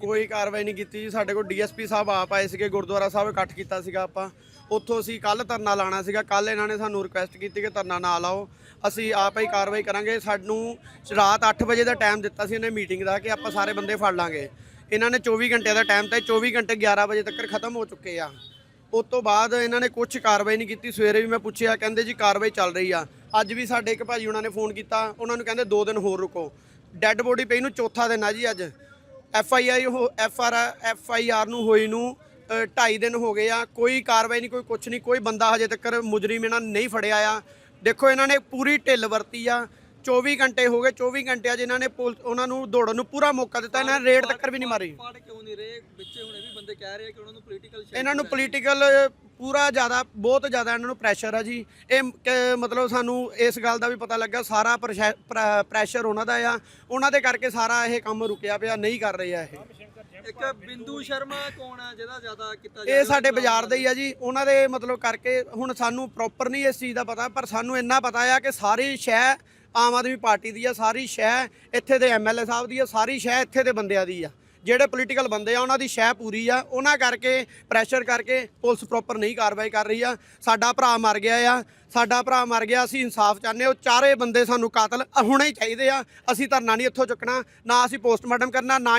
ਕੋਈ ਕਾਰਵਾਈ ਨਹੀਂ ਕੀਤੀ? ਜੀ। ਸਾਡੇ ਕੋਲ ਡੀਐਸਪੀ ਸਾਹਿਬ ਆਪ ਆਏ ਸੀਗੇ, ਗੁਰਦੁਆਰਾ ਸਾਹਿਬ ਇਕੱਠ ਕੀਤਾ ਸੀਗਾ ਆਪਾਂ। ਉੱਥੋਂ ਅਸੀਂ ਕੱਲ ਧਰਨਾ ਲਾਣਾ ਸੀਗਾ। ਕੱਲ ਇਹਨਾਂ ਨੇ ਸਾਨੂੰ ਰਿਕੁਐਸਟ ਕੀਤੀ ਕਿ ਧਰਨਾ ਨਾ ਲਾਓ। ਅਸੀਂ ਆਪ ਹੀ ਕਾਰਵਾਈ ਕਰਾਂਗੇ। ਸਾਨੂੰ ਰਾਤ 8 ਵਜੇ ਦਾ ਟਾਈਮ ਦਿੱਤਾ ਸੀ ਇਹਨੇ ਮੀਟਿੰਗ ਦਾ ਕਿ ਆਪਾਂ ਸਾਰੇ ਬੰਦੇ ਫੜ ਲਾਂਗੇ। ਇਹਨਾਂ ਨੇ 24 ਘੰਟੇ ਦਾ ਟਾਈਮ ਤਾਂ 24 ਘੰਟੇ 11 ਵਜੇ ਤੱਕ ਖਤਮ ਹੋ ਚੁੱਕੇ ਆ। ਉਸ ਤੋਂ ਬਾਅਦ ਇਹਨਾਂ ਨੇ ਕੁਝ ਕਾਰਵਾਈ ਨਹੀਂ ਕੀਤੀ। ਸਵੇਰੇ ਵੀ ਮੈਂ ਪੁੱਛਿਆ, ਕਹਿੰਦੇ ਜੀ ਕਾਰਵਾਈ ਚੱਲ ਰਹੀ ਆ। ਅੱਜ ਵੀ ਸਾਡੇ ਇੱਕ ਭਾਜੀ ਉਹਨਾਂ ਨੇ ਫੋਨ ਕੀਤਾ। ਉਹਨਾਂ ਨੂੰ ਕਹਿੰਦੇ 2 ਦਿਨ ਹੋਰ ਰੁਕੋ। ਡੈੱਡ ਬੋਡੀ ਪਈ ਨੂੰ ਚੌਥਾ ਦਿਨ ਆ ਜੀ ਅੱਜ। F I I F R F I R ਨੂੰ ਹੋਈ ਨੂੰ ਢਾਈ ਦਿਨ ਹੋ ਗਏ ਆ। ਕੋਈ ਕਾਰਵਾਈ ਨਹੀਂ, ਕੋਈ ਕੁਝ ਨਹੀਂ, ਕੋਈ ਬੰਦਾ ਹਜੇ ਤੱਕ ਮੁਜਰਮ ਇਹਨਾਂ ਨਹੀਂ ਫੜਿਆ ਆ। ਦੇਖੋ ਇਹਨਾਂ ਨੇ ਪੂਰੀ ਢਿੱਲ ਵਰਤੀ ਆ। 24 ਘੰਟੇ ਹੋ ਗਏ 24 ਘੰਟਿਆਂ 'ਚ ਇਹਨਾਂ ਨੇ ਪੁਲ- ਉਹਨਾਂ ਨੂੰ ਦੌੜਨ ਨੂੰ ਪੂਰਾ ਮੌਕਾ ਦਿੱਤਾ ਇਹਨਾਂ ਨੇ ਰੇਡ ਤੱਕ ਵੀ ਨਹੀਂ ਮਾਰੀ। ਪਾੜ ਕਿਉਂ ਨਹੀਂ ਰਹੇ? ਵਿੱਚੇ ਹੁਣ ਇਹ ਵੀ ਬੰਦੇ ਕਹਿ ਰਹੇ ਆ ਕਿ ਉਹਨਾਂ ਨੂੰ ਪੋਲੀਟੀਕਲ ਇਹਨਾਂ ਨੂੰ ਪੋਲੀਟੀਕਲ ਪੂਰਾ ਜ਼ਿਆਦਾ ਬਹੁਤ ਜ਼ਿਆਦਾ ਇਹਨਾਂ ਨੂੰ ਪ੍ਰੈਸ਼ਰ ਆ ਜੀ। ਇਹ ਕਿ ਮਤਲਬ ਸਾਨੂੰ ਇਸ ਗੱਲ ਦਾ ਵੀ ਪਤਾ ਲੱਗਾ ਸਾਰਾ ਪ੍ਰੈਸ਼ਰ ਉਹਨਾਂ ਦਾ ਆ। ਉਹਨਾਂ ਦੇ ਕਰਕੇ ਸਾਰਾ ਇਹ ਕੰਮ ਰੁਕਿਆ ਪਿਆ ਨਹੀਂ ਕਰ ਰਹੇ ਆ ਇਹ। ਇੱਕ ਬਿੰਦੂ ਸ਼ਰਮਾ ਕੌਣ ਆ ਜਿਹਦਾ ਜ਼ਿਆਦਾ ਕੀਤਾ ਇਹ ਸਾਡੇ ਬਾਜ਼ਾਰ ਦੇ ਹੀ ਆ ਜੀ। ਉਹਨਾਂ ਦੇ ਮਤਲਬ ਕਰਕੇ ਹੁਣ ਸਾਨੂੰ ਪ੍ਰੋਪਰ ਨਹੀਂ ਇਸ ਚੀਜ਼ ਦਾ ਪਤਾ ਪਰ ਸਾਨੂੰ ਇੰਨਾ ਪਤਾ ਆ ਕਿ ਸਾਰੀ ਸ਼ਹਿ ਆਮ ਆਦਮੀ ਪਾਰਟੀ ਦੀ ਆ, ਸਾਰੀ ਸ਼ਹਿ ਇੱਥੇ ਦੇ ਐਮਐਲਏ ਸਾਹਿਬ ਦੀ ਆ, ਸਾਰੀ ਸ਼ਹਿ ਇੱਥੇ ਦੇ ਬੰਦਿਆਂ ਦੀ ਆ। ਜਿਹੜੇ ਪੋਲੀਟੀਕਲ ਬੰਦੇ ਆ, ਉਹਨਾਂ ਦੀ ਸ਼ਹਿ ਪੂਰੀ ਆ। ਉਹਨਾਂ ਕਰਕੇ ਪ੍ਰੈਸ਼ਰ ਕਰਕੇ ਪੁਲਿਸ ਪ੍ਰੋਪਰ ਨਹੀਂ ਕਾਰਵਾਈ ਕਰ ਰਹੀ ਆ। ਸਾਡਾ ਭਰਾ ਮਰ ਗਿਆ ਆ। ਸਾਡਾ ਭਰਾ ਮਰ ਗਿਆ, ਅਸੀਂ ਇਨਸਾਫ ਚਾਹੁੰਦੇ ਉਹ ਚਾਰੇ ਬੰਦੇ ਸਾਨੂੰ ਕਾਤਲ ਹੁਣੇ ਹੀ ਚਾਹੀਦੇ ਆ। ਅਸੀਂ ਧਰਨਾ ਨਹੀਂ ਇੱਥੋਂ ਚੁੱਕਣਾ, ਨਾ ਅਸੀਂ ਪੋਸਟਮਾਰਟਮ ਕਰਨਾ, ਨਾ